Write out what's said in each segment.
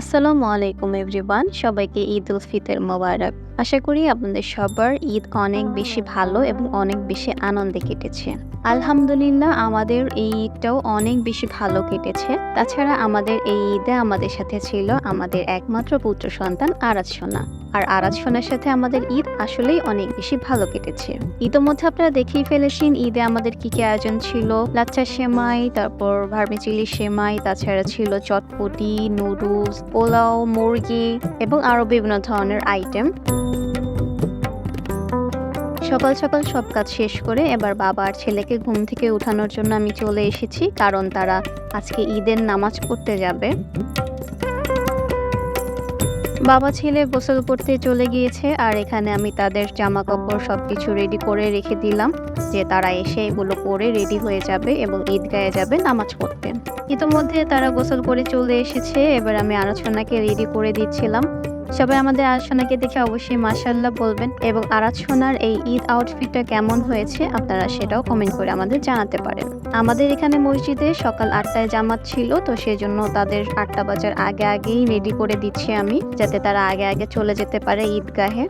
আসসালামু আলাইকুম এভরিওয়ান। সবাইকে ঈদ উল ফিতর মোবারক। আশা করি আপনাদের সবার ঈদ অনেক বেশি ভালো এবং অনেক বেশি আনন্দে কেটেছে। আলহামদুলিল্লাহ, আমাদের এই ঈদটাও অনেক বেশি ভালো কেটেছে। তাছাড়া আমাদের এই ঈদে আমাদের সাথে ছিল আমাদের একমাত্র পুত্র সন্তান আরাজ সোনা। আর আরাজ সোনার সাথে আমাদের ঈদ আসলেই অনেক বেশি ভালো কেটেছে। ইতোমধ্যে আপনারা দেখেই ফেলেছেন, ঈদে আমাদের কি কি আয়োজন ছিল? লাচ্চা সেমাই, তারপর ভার্মিচিলি সেমাই, তাছাড়া ছিল চটপটি, নুডলস, পোলাও, মুরগি এবং আরও বিভিন্ন ধরনের আইটেম। সকাল সকাল সব কাজ শেষ করে এবার বাবা আর ছেলেকে ঘুম থেকে উঠানোর জন্য আমি চলে এসেছি, কারণ তারা আজকে ঈদের নামাজ পড়তে যাবে। বাবা, ছেলে গোসল করতে চলে গিয়েছে আর এখানে আমি তাদের জামা কাপড় সবকিছু রেডি করে রেখে দিলাম, যে তারা এসে এগুলো পরে রেডি হয়ে যাবে এবং ঈদগাহে যাবে নামাজ পড়তে। ইতোমধ্যে তারা গোসল করে চলে এসেছে, এবার আমি আলোচনাকে রেডি করে দিচ্ছিলাম। সবাই আমাদের আরাধনাকে দেখে অবশ্যই মাসাল্লাহ বলবেন এবং আরাধনার এই ঈদ আউটফিটটা কেমন হয়েছে আপনারা সেটাও কমেন্ট করে আমাদের জানাতে পারেন। আমাদের এখানে মসজিদে সকাল আটটায় জামাত ছিল, তো সেজন্য তাদের আটটা বাজার আগে আগেই রেডি করে দিচ্ছি আমি, যাতে তারা আগে আগে চলে যেতে পারে ঈদগাহে।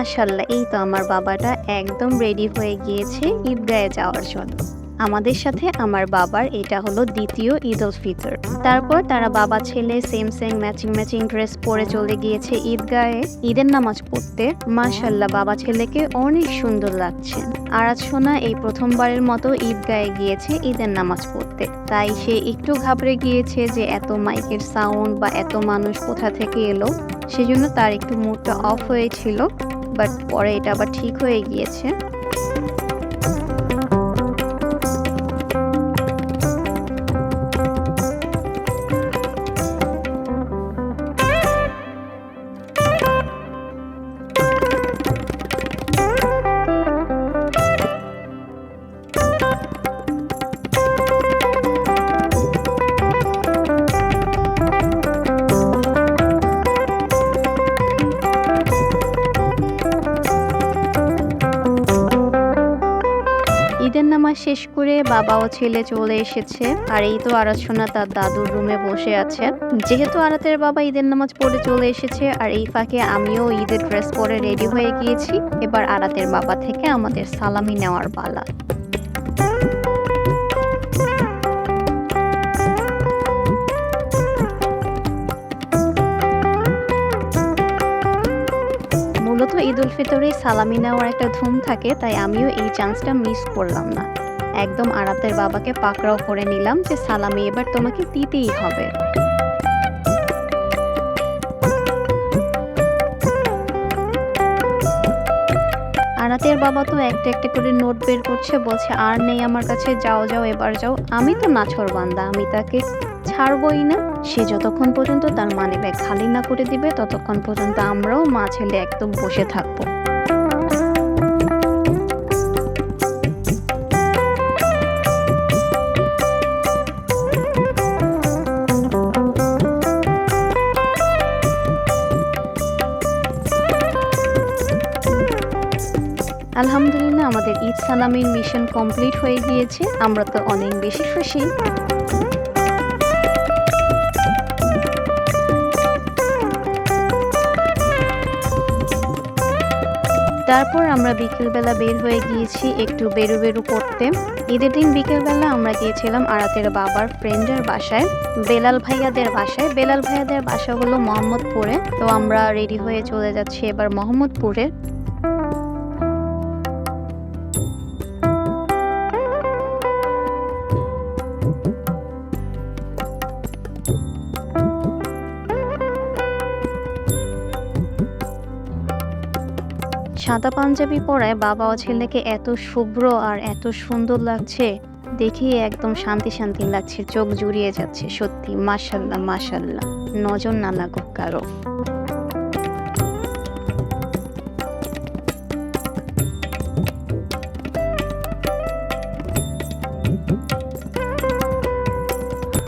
মাশাল্লাহ এই তো আমার বাবাটা একদম রেডি হয়ে গিয়েছে ঈদগাহে যাওয়ার জন্য। আমাদের সাথে আমার বাবার এটা হলো দ্বিতীয় ঈদ উল ফিতর। তারপর তারা বাবা, ছেলে same same matching matching dress পরে চলে গিয়েছে ঈদগাহে। ঈদের নামাজ পড়তে। মাশাল্লাহ বাবা ছেলেকে অনেক সুন্দর লাগছে। আরাজ সোনা এই প্রথমবারের মতো ঈদগাহে গিয়েছে ঈদের নামাজ পড়তে। তাই সে একটু ঘাবড়ে গিয়েছে যে এত মাইকের সাউন্ড বা এত মানুষ কোথা থেকে এলো। সেজন্য তার একটু মুডটা অফ হয়েছিল। বাট পরে এটা আবার ঠিক হয়ে গিয়েছে। শেষ করে বাবা ও ছেলে চলে এসেছে। আর এই তো আরাধনা তার দাদুর রুমে বসে আছে। যেহেতু আরাতের বাবা ঈদের নামাজ পড়ে চলে এসেছে, আর এই ফাঁকে আমিও ঈদের ড্রেস পরে রেডি হয়ে গিয়েছি, এবার আরাতের বাবা থেকে আমাদের সালামি নেওয়ার পালা। মূলত ঈদ উল ফিতরে সালামি নেওয়ার একটা ধুম থাকে, তাই আমিও এই চান্সটা মিস করলাম না। একদম আরাতের বাবাকে পাকড়াও করে নিলাম যে সালামি এবার তোমাকে দিতেই হবে। আরাতের বাবা তো একটা একটা করে নোট বের করছে, বলছে, আর নেই আমার কাছে, যাও যাও, এবার যাও। আমি তো নাছর বান্দা, আমি তাকে ছাড়বই না। সে যতক্ষণ পর্যন্ত তার মানি ব্যাগ খালি না করে দিবে, ততক্ষণ পর্যন্ত আমরাও মা ছেলে একদম বসে থাকব। আলহামদুলিল্লাহ, আমাদের ঈদ সালামির মিশন কমপ্লিট হয়ে গিয়েছে। আমরা তো অনেক বেশি খুশি। তারপর আমরা বিকেলবেলা বের হয়ে গিয়েছি একটু বেরু বেরু করতে। ঈদের দিন বিকেলবেলা আমরা গিয়েছিলাম আরাতের বাবার ফ্রেন্ডের বাসায়, বেলাল ভাইয়াদের বাসায়। বেলাল ভাইয়াদের বাসা হলো মোহাম্মদপুরে। তো আমরা রেডি হয়ে চলে যাচ্ছি এবার মোহাম্মদপুরে। সাদা পাঞ্জাবি পরায় বাবা ও ছেলেকে এত শুভ্র আর এত সুন্দর লাগছে দেখে একদম শান্তি শান্তি লাগছে, চোখ জুড়িয়ে যাচ্ছে, সত্যি, মাশাল্লাহ মাশাল্লাহ, নজর না লাগুক কারও।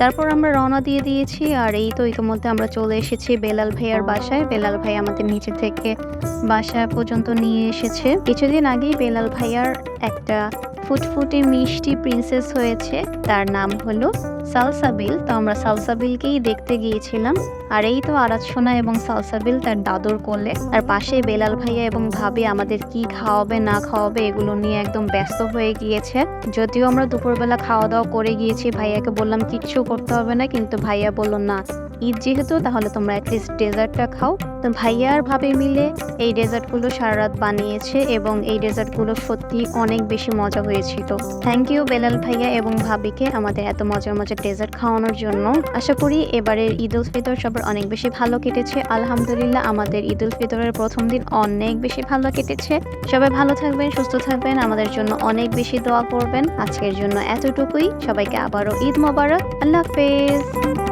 তারপর আমরা রওনা দিয়ে দিয়েছি আর এই তো ইতিমধ্যে আমরা চলে এসেছি বেলাল ভাইয়ার বাসায়। বেলাল ভাই আমাদের নিচে থেকে বাসা পর্যন্ত নিয়ে এসেছে। কিছুদিন আগেই বেলাল ভাইয়ার একটা ফুটফুটে মিষ্টি প্রিন্সেস হয়েছে। তার নাম হলো সালসাবিল তো আমরা সালসাবিলকেই দেখতে গিয়েছিলাম। আর এই তো আরাত সোনা এবং সালসাবিল তার দাদুর কোলে। আর পাশে বেলাল ভাইয়া এবং ভাবি আমাদের কি খাওয়াবে, না খাওয়াবে, এগুলো নিয়ে একদম ব্যস্ত হয়ে গিয়েছে। যদিও আমরা দুপুরবেলা খাওয়া দাওয়া করে গিয়েছি, ভাইয়াকে বললাম কিচ্ছু করতে হবে না, কিন্তু ভাইয়া বলল, না, ঈদ যেহেতু, তাহলে তোমরা অ্যাটলিস্ট ডেজার্টটা খাও। তো ভাইয়া আর ভাবে মিলে এই ডেজার্টগুলো সারা রাত বানিয়েছে এবং এই ডেজার্টগুলো সত্যি অনেক বেশি মজা হয়েছিল। থ্যাংক ইউ বেলাল ভাইয়া এবং ভাবিকে, আমাদের এত মজার মজার ডেজার্ট খাওয়ানোর জন্য। আশা করি এবারের ঈদ উল ফিতর সবার অনেক বেশি ভালো কেটেছে। আলহামদুলিল্লাহ, আমাদের ঈদ উল ফিতরের প্রথম দিন অনেক বেশি ভালো কেটেছে। সবাই ভালো থাকবেন, সুস্থ থাকবেন। আমাদের জন্য অনেক বেশি দোয়া করবেন। আজকের জন্য এতটুকুই। সবাইকে আবারও ঈদ মোবারক। আল্লাহ হাফেজ।